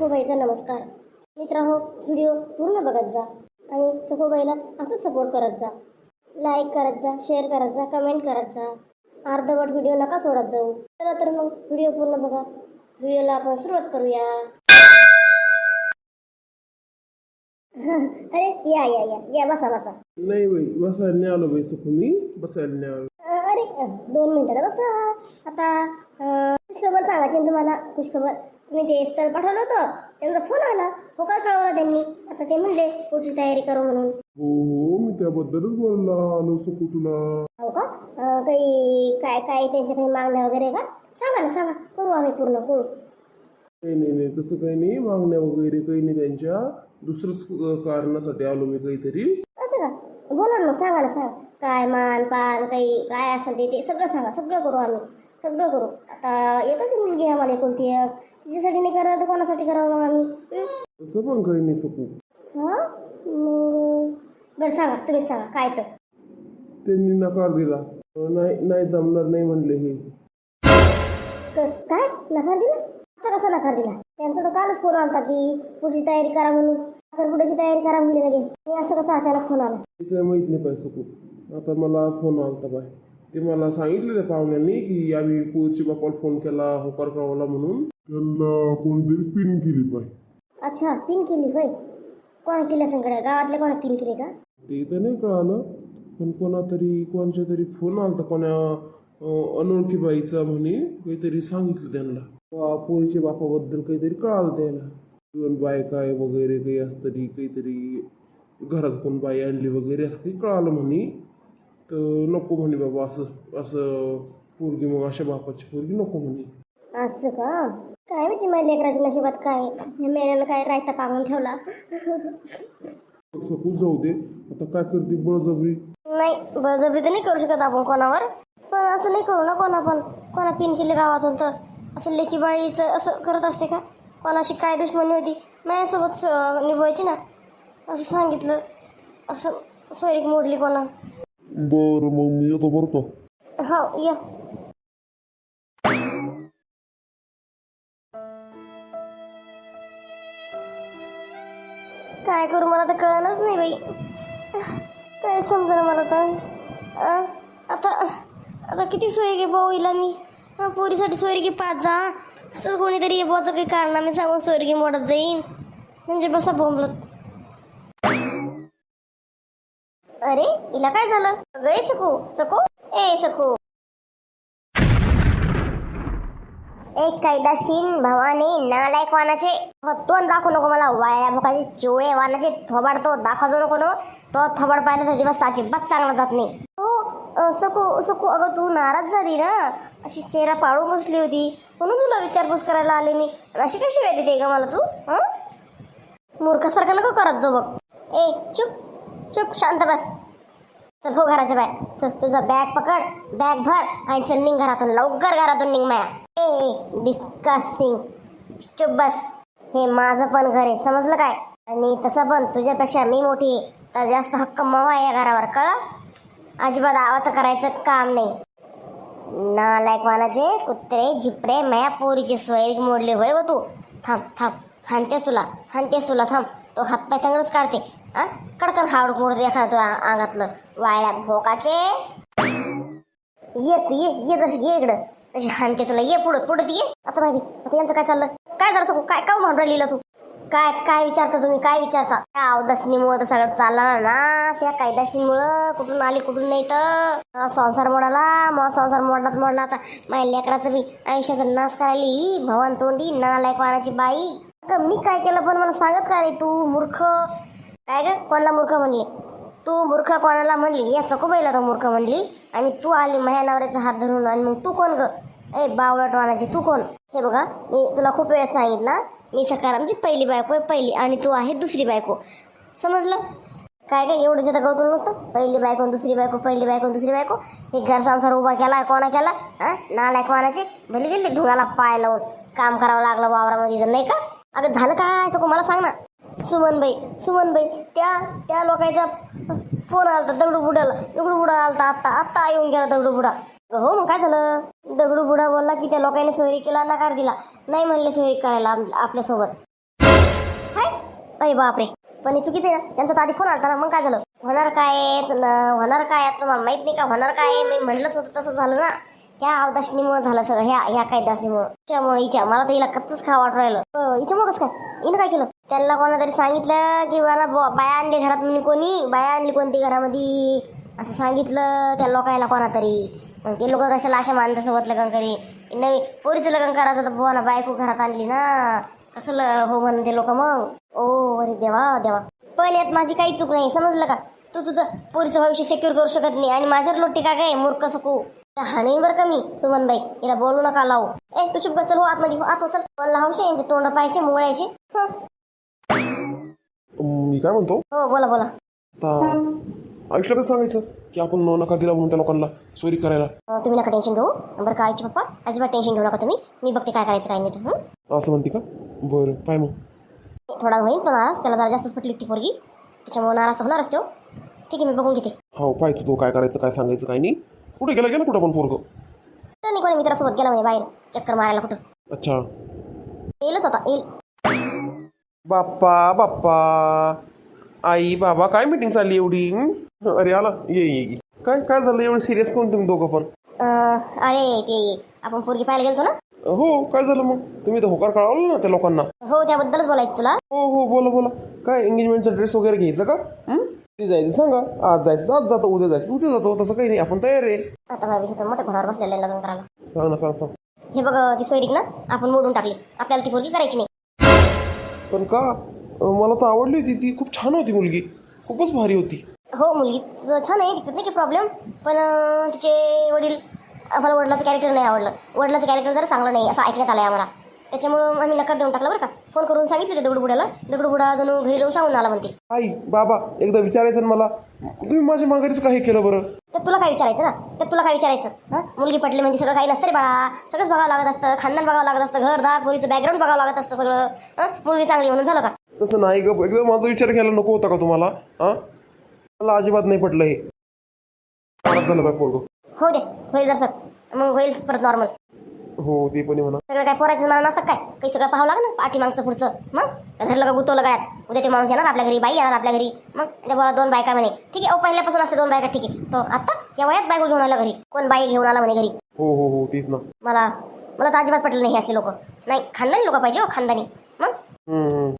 सखोबाईचा नमस्कार. मित्रांनो व्हिडिओ पूर्ण बघत जा आणि सखोबाईला असंच सपोर्ट करत जा. लाईक करत जा शेअर करत जा कमेंट करत जा. अर्धवट व्हिडिओ नका सोडत जाऊ. चला तर मग व्हिडिओ पूर्ण बघा. व्हिडिओला आपण सुरुवात करूया. अरे या या या या बसा बसा. नाही बाई बसायला नाही आलो बाई सुख मी बसायला नाही आलो. दोन मिनिटात बसा. आता खुशखबर सांगायची तुम्हाला खुशखबर. तुम्ही ते स्थळ पाठवलं होतं त्यांचा फोन आला. होकार कळवला त्यांनी? आता ते म्हणले पुढची तयारी करू म्हणून. हो हो मी त्याबद्दलच बोलला. आलो सुखू तुला हो का? अ, काही काय काय त्यांच्या काही मागण्या वगैरे आहे का? सांगा ना सांगा. करू आम्ही पूर्ण करू. नाही नाही नाही तसं काही नाही. मागण्या वगैरे काही नाही त्यांच्या. दुसरंच अं, कारणासाठी आलो मी काहीतरी. ना मग सांगा ना सांगा. काय मान पान काही काय असेल ते ते सगळं सांगा सगळं करू आम्ही. सगळं करू. आता एकच मुलगी आहे आम्हाला एकुलती एक. तिच्यासाठी नाही करावं तर कोणासाठी करावं मग आम्ही? तसं पण काही नाही हा? मग बरं सांगा तुम्ही सांगा काय तर. त्यांनी नकार दिला. नाही नाही जमणार नाही म्हणले हे. क- काय? नकार दिला? असं कसा नकार दिला? त्यांचा तर कालच फोन आला की पुढची तयारी करा म्हणून. साखरपुड्याची तयारी करा म्हणली लगे हे असं कसं अचानक फोन आला? ते काय माहीत नाही पाहिजे सुखू आता मला फोन आलता बाय ते मला सांगितलं त्या पाहुण्यांनी की आम्ही कोची बापाला फोन केला होकार कळवला म्हणून. त्यांना कोणतरी पिन केली पाय अच्छा पिन केली होय? कोणा केली संकडे गावातले कोणा पिन केली का? ते तर नाही कळालं पण कोणा तरी कोणच्या तरी फोन आलता कोणा अं, अनोळखी बाईचा म्हणे काहीतरी सांगितलं त्यांना. पोरीच्या बापाबद्दल काहीतरी कळालं त्याला. दोन बाय काय वगैरे काही असं तरी काहीतरी घरात कोण बाई आणली वगैरे असं काही कळालं म्हणे. तर नको म्हणे बाबा असं असं पोरगी मग अशा बापाची पोरगी नको म्हणे. असं का? काय माहिती माझ्या लेकराच्या नशिबात काय? मेल्यानं काय रायता पांगून ठेवला. सकूच जाऊ दे आता काय करते बळजबरी? नाही बळजबरी तर नाही करू शकत आपण कोणावर. पण असं नाही करू ना कोणा पण. कोणा पिन केले गावातून तर. असं लेखी बाळीचं असं करत असते का? कोणाशी काय दुश्मनी होती? माझ्यासोबत स- निभवायची ना? असं सांगितलं. असं सोयरीक मोडली कोणा. बरं मग मी येतो बरं का? हो या. काय करू मला तर कळलंच नाही बाई. काय समजा मला तर? आता आता किती सोयरी बोईला मी. हं, पोरीसाठी सोयरी पाच जा असं कोणीतरी येवाचं काही कारणामे सांगून स्वर्गी मोडत जाईन. म्हणजे बसा बोंबलत. अरे हिला काय झालं? गळे सकू सकू ए सकू. एक कायदाशीन भवानी नालायक वानाचे तोंड दाखवू नको मला. वाया मुखाचे चोळे वानाचे थोबाड तो दाखवतो नको नो. तो थोबाड पाहिला तर दिवस अजिबात चांगला जात नाही. हो सकू सकू अगं तू नाराज झाली ना? अशी चेहरा पाळून बसली होती. म्हणून तुला विचारपूस करायला आले मी. अशी कशी वेळ देते का मला तू हं? मूर्खासारखं नको करत जाऊ बघ. ए चुप चुप शांत बस. चल हो घराच्या बाहेर. चल तुझा बॅग पकड बॅग भर आणि चल निघ घरातून लवकर घरातून निघ माया. ए डिस्कसिंग चुप बस. हे माझं पण घर आहे समजलं काय? आणि तसं पण तुझ्यापेक्षा मी मोठी आहे. तर जास्त हक्क मवा आहे या घरावर कळ अजिबात आवाचं करायचं काम नाही. नालायक मानाचे कुत्रे झिपडे माया पोरीचे सोयरी मोडले. होय व तू थांब थांब. हनतेस तुला हनतेस तुला थांब. तो हातपाय चांगलंच काढते. आ कडकन हावड मोडते एखादं तो अंगातलं. वाळ्या भोकाचे. ये तू ये ये तशी ये इकडं. तशी हानते तुला. ये पुढं पुढं ती ये. आता माहिती आता यांचं काय चाललं? काय झालं सकू काय का म्हणून राहिलेलं तू? काय काय विचारता तुम्ही? काय विचारता? त्या अवदशनीमुळे तर सगळं चालला ना त्या कायदाशीमुळं कुठून आली कुठून नाही तर? संसार मोडाला. मग संसार मोडलाच मोडला आता माझ्या लेकराचं मी आयुष्याचा नाश करायली भवन तोंडी नालायक लायकवानाची बाई. मी काय केलं पण मला सांगत का रे तू मूर्ख? काय ग? कोणाला मूर्ख म्हणली? तू मूर्ख कोणाला म्हणली? या सकोबाईला तो मूर्ख म्हणली. आणि तू आली माझ्या नवऱ्याचा हात धरून आणि मग तू कोण ग? ए बावळटवानाची तू कोण? हे बघा मी तुला खूप वेळेस सांगितलं. मी सकारामची पहिली बायको आहे पहिली आणि तू आहे दुसरी बायको. समजलं? काय काय एवढं जे गौतम नसतं? पहिली बायको आणि दुसरी बायको पहिली बायको आणि दुसरी बायको. हे घर संसार उभा केला कोणा केला? हां? नालायक कोणाचे? भले गेले ढुंगाला पाय लावून काम करावं लागलं वावरामध्ये तर नाही का? अगं झालं काय सको मला सांग ना. सुमनबाई सुमनबाई त्या त्या लोकांचा फोन आलता दगडू बुडाला दगडू बुडा आलता आत्ता आत्ता येऊन गेला दगडू बुडा हो मग काय झालं? दगडू बुडा बोलला की त्या लोकांनी सोयरी केला नकार दिला. नाही म्हणले सोयरी करायला आपल्यासोबत. हाय. अरे बापरे. पण हे चुकीचं आहे ना. त्यांचा तर आधी फोन आलता ना. मग काय झालं? होणार काय? न- होणार काय? आता मला माहीत नाही का? होणार काय? मी म्हणलंच होतं तसं झालं ना. ह्या अवदाशनीमुळे झालं सगळं. ह्या ह्या काय दासनीमुळे हिच्यामुळे हिच्या मला तर हिला कच्चच खा वाट राहिलं. अं, हिच्यामुळेच काय? हिनं काय केलं? त्यांना कोणा तरी सांगितलं की मला ब- बाया आणली घरात म्हणून कोणी? बाया आणली कोणती घरामध्ये? असं सांगितलं त्या लोकायला कोणा तरी मग ते लोक कशाला अशा माणसासोबत लग्न करी नवी पोरीचं लग्न करायचं तर बुवा ना बायको घरात आणली ना. कसं ल- हो म्हणून ते लोक मग. ओ अरे देवा देवा. पण यात माझी काही चूक नाही. समजलं का? तू तुझं पोरीचं भविष्य सेक्युर करू शकत नाही आणि माझ्यावर लोटी का काय मूर्ख सकू? हाणीन बरं का मी सुमनबाई? हिला बोलू नका लावू. ए तू चुप चल हो आतमध्ये. हो आत हो, चल. पण लावशे यांचे तोंड पाहायचे मुळायचे. मी काय म्हणतो? हो बोला बोला. आता आयुषला कसं सांगायचं? की आपण न नका दिला म्हणून त्या लोकांना चोरी करायला. अं, तुम्ही नका टेन्शन घेऊ. बरं का आईचे पप्पा अजिबात टेन्शन घेऊ नका तुम्ही. मी बघते काय करायचं काय नाही ते हं? असं म्हणते का? बरं पाय मग. थोडा होईल तो नाराज त्याला जरा जास्तच पटली ती पोरगी. त्याच्यामुळे नाराज तर होणारच तो. ठीक आहे मी बघून घेते. हो पाय तू तो काय करायचं काय सांगायचं काय नाही. कुठे गेला गेला कुठं पण पोरग? तर नाही कोणी मित्रासोबत गेला म्हणे बाहेर. चक्कर मारायला कुठं? अच्छा. येईलच आता येईल. बाप्पा बाप्पा. आई बाबा काय मीटिंग चालली एवढी हं? अरे आला. ये ये ये. काय काय झालं? एवढं सिरियस कोण तुम्ही दोघं पण? अं, अरे ते आपण पोरगी पाहायला गेलतो ना? हो काय झालं मग? तुम्ही तर होकार कळवलं ना त्या लोकांना. हो त्याबद्दलच बोलायचं तुला. हो हो बोला बोला. काय एंगेजमेंटचा ड्रेस वगैरे घ्यायचं का? हं? ते जायचं सांगा. आज जायचं तर आज जातो उद्या जायचं उद्या जातो. तसं काही नाही. आपण तयार आहे. आता भाभी तर मोठ्या घरावर बसलेलं आहे लग्न करायला. सांग ना सांग सांग. हे बघ ती सोयरीक ना आपण मोडून टाकली. आपल्याला ती पोरगी करायची नाही. पण का? अं, मला तर आवडली होती. ती खूप छान होती मुलगी. खूपच भारी होती. हो मुलगी. छान आहे तिचं नाही काही प्रॉब्लेम पण तिचे वडील आम्हाला वडिलाचं कॅरेक्टर नाही आवडलं. वडिलाचं कॅरेक्टर जरा चांगलं नाही असं ऐकण्यात आलं आहे आम्हाला. त्याच्यामुळं आम्ही नकार देऊन टाकला बरं का. फोन करून सांगितलं ते दगडूबुड्याला. दगडूबुडा जणू घरी जाऊन सांगून आला म्हणते. आई बाबा एकदा विचारायचं ना मला. तुम्ही माझ्या माघारीच काय केलं बरं? तर तुला काय विचारायचं ना? तर तुला काय विचारायचं? हां? मुलगी पटली म्हणजे सगळं काही नसतं रे बाळा. सगळंच बघावं लागत असतं. खानदान बघावं लागत असतं. घर दार पोरीचं बॅकग्राऊंड बघावं लागत असतं सगळं. हां? मुलगी चांगली म्हणून झालं का? तसं नाही ग एकदम माझा विचार घ्यायला नको होता का तुम्हाला? हां? मला अजिबात नाही पटलं हे. झालं काय पोरग. हो दे होईल जर सर. मग होईल परत नॉर्मल हो ते पण आहे म्हणा. सगळं काय पोराचं मला नसतं काय? काही सगळं पाहावं लागलं ना पाठी मागचं पुढचं. मग? धरलं का गुतवलं गळ्यात? उद्या ते माणूस येणार आपल्या घरी बाई येणार आपल्या घरी. मग? त्या बोला दोन बायका म्हणे. ठीक आहे अहो पहिल्यापासून असते दोन बायका ठीक आहे. तो आता या वयात बायको घेऊन आला घरी. कोण बाई घेऊन आला म्हणे घरी? हो हो हो तेच ना. मला मला तर अजिबात पटलं नाही हे असले लोक. नाही खानदानी लोक पाहिजे हो खानदानी. मग? हम्म, हम्म.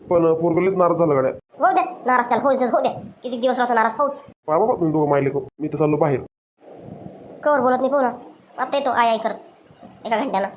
पण पोरगलीच नाराज झालं गाड्या. हो द्या नाराज त्याला हो हो द्या किती दिवस राहतो नाराज पाऊच पहा बाबा तुम्ही दोघं मायले मी तर चाललो बाहेर. कवर बोलत नाही ना आता येतो आई आई करत. एका घंट्यानं.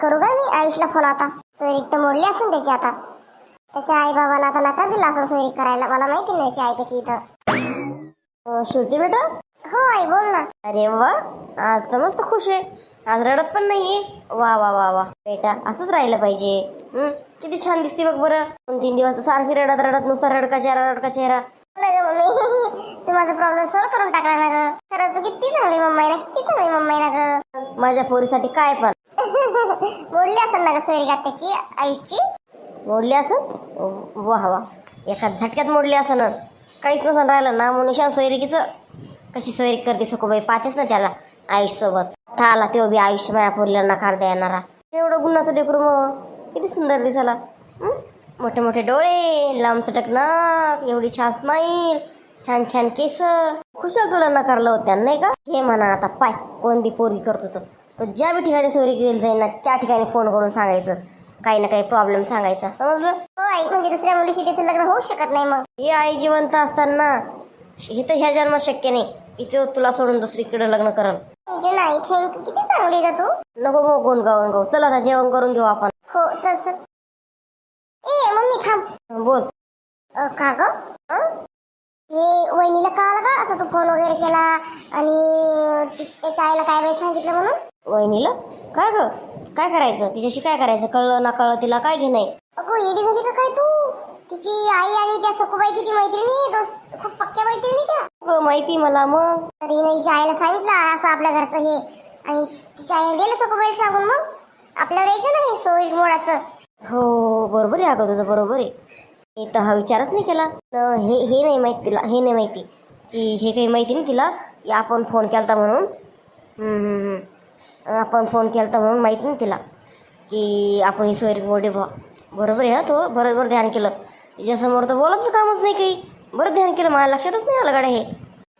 करू का मी आयुषला फोन आता? सोयरीक तर मोडली असून त्याची आता. त्याच्या आई बाबांना आता नकार दिला असं सोयरीक करायला. मला माहिती नाही त्याची आई कशी इथं. श्रुती बेटा? हो आई बोल ना. अरे वा आज तर मस्त खुश आहे. आज रडत पण नाहीये. वा वा वा वा. बेटा असंच राहिलं पाहिजे. हं? किती छान दिसते बघ बरं. दोन तीन दिवस तर सारखी रडत रडत नुसता रडका चेहरा रडका चेहरा. तू माझा प्रॉब्लेम सॉल्व करून टाकला ना ग. तू किती चांगली मम्मा ना किती चांगली मम्मा ना ग. माझ्या पोरीसाठी काय पण. मोडली असेल ना ग सोयरी त्याची आयुषची मोडली असेल? वा वा. एका झटक्यात मोडली असं ना काहीच नसन राहिलं ना मनुष्या सोयरिकीचं कशी सोयरी करते सकोबाई पाहतेच ना त्याला आयुष्यसोबत आला तो बी आयुष्य माझ्या पोरीला नकार देणारा. एवढं गुन्हाचं लेकरू मग? किती सुंदर दिसाला मोठे मोठे डोळे लांब सटक नाक एवढी छान स्माईल छान छान केस. खुशाल तुला नकारलं होत्या नाही का? हे म्हणा आता पाय कोणती पोरगी करतो तर. तो ज्या बी ठिकाणी सोयरी गेली जाईल ना त्या ठिकाणी फोन करून सांगायचं. काही ना काही प्रॉब्लेम सांगायचा. समजलं? हो आई. म्हणजे दुसऱ्या मुलीशी त्याचं लग्न होऊ शकत नाही मग. हे आई जिवंत असताना हे तर ह्या जन्मात शक्य नाही. इथे तुला सोडून दुसरीकडे लग्न करल. नाही थँक्यू किती चांगली का तू. नको मग गावून गाऊ चल आता जेवण करून घेऊ आपण. हो चल चल. ए मम्मी थांब. बोल. का ग? हे वहिनीला कळालं का असं तू फोन वगैरे केला? आणि ती- त्याच्या आईला काय वेळ सांगितलं म्हणून? वहिनीला? काय ग? काय करायचं? तिच्याशी काय करायचं? कळलं ना कळलं तिला काय घे नाही अगो येडी झाली का काय तू? तिची आई आणि त्या सखूबाई किती मैत्रिणी दोस्त खूप पक्क्या मैत्रिणी त्या. माहिती मला मग. तरी नाही आईला सांगितलं असं आपल्या घरचं हे. आणि तिच्या आईने दिलं सखूबाई सांगून मग? आपल्यावर यायचं नाही सोयी मोडाचं. हो बरोबर आहे अगं तुझं बरोबर आहे. मी तर हा विचारच नाही केला. न हे हे नाही माहिती तिला हे नाही माहिती. की हे काही माहिती नाही तिला की आपण फोन केलता म्हणून. हम्म, हम्म, हम्म. आपण फोन केलता म्हणून माहिती नाही तिला. की आपण ही सोयरी मोडे बा बरोबर आहे ना तो? बरोबर ध्यान केलं. तिच्यासमोर तर बोलायचं कामच नाही काही. बरं ध्यान केलं माझ्या लक्षातच नाही आलं गाड्या हे.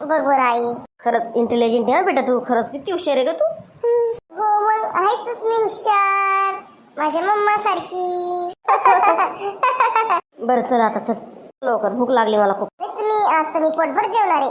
बरोबर आई. खरंच इंटेलिजंट आहे बेटा तू. खरंच किती हुशार आहे का तू. हो मग आहेच मी हुशार. माझ्या मम्मा सारखी बरं चल आता चल. लवकर भूक लागली मला खूप. मी. आज तर मी पोटभर जेवणार आहे.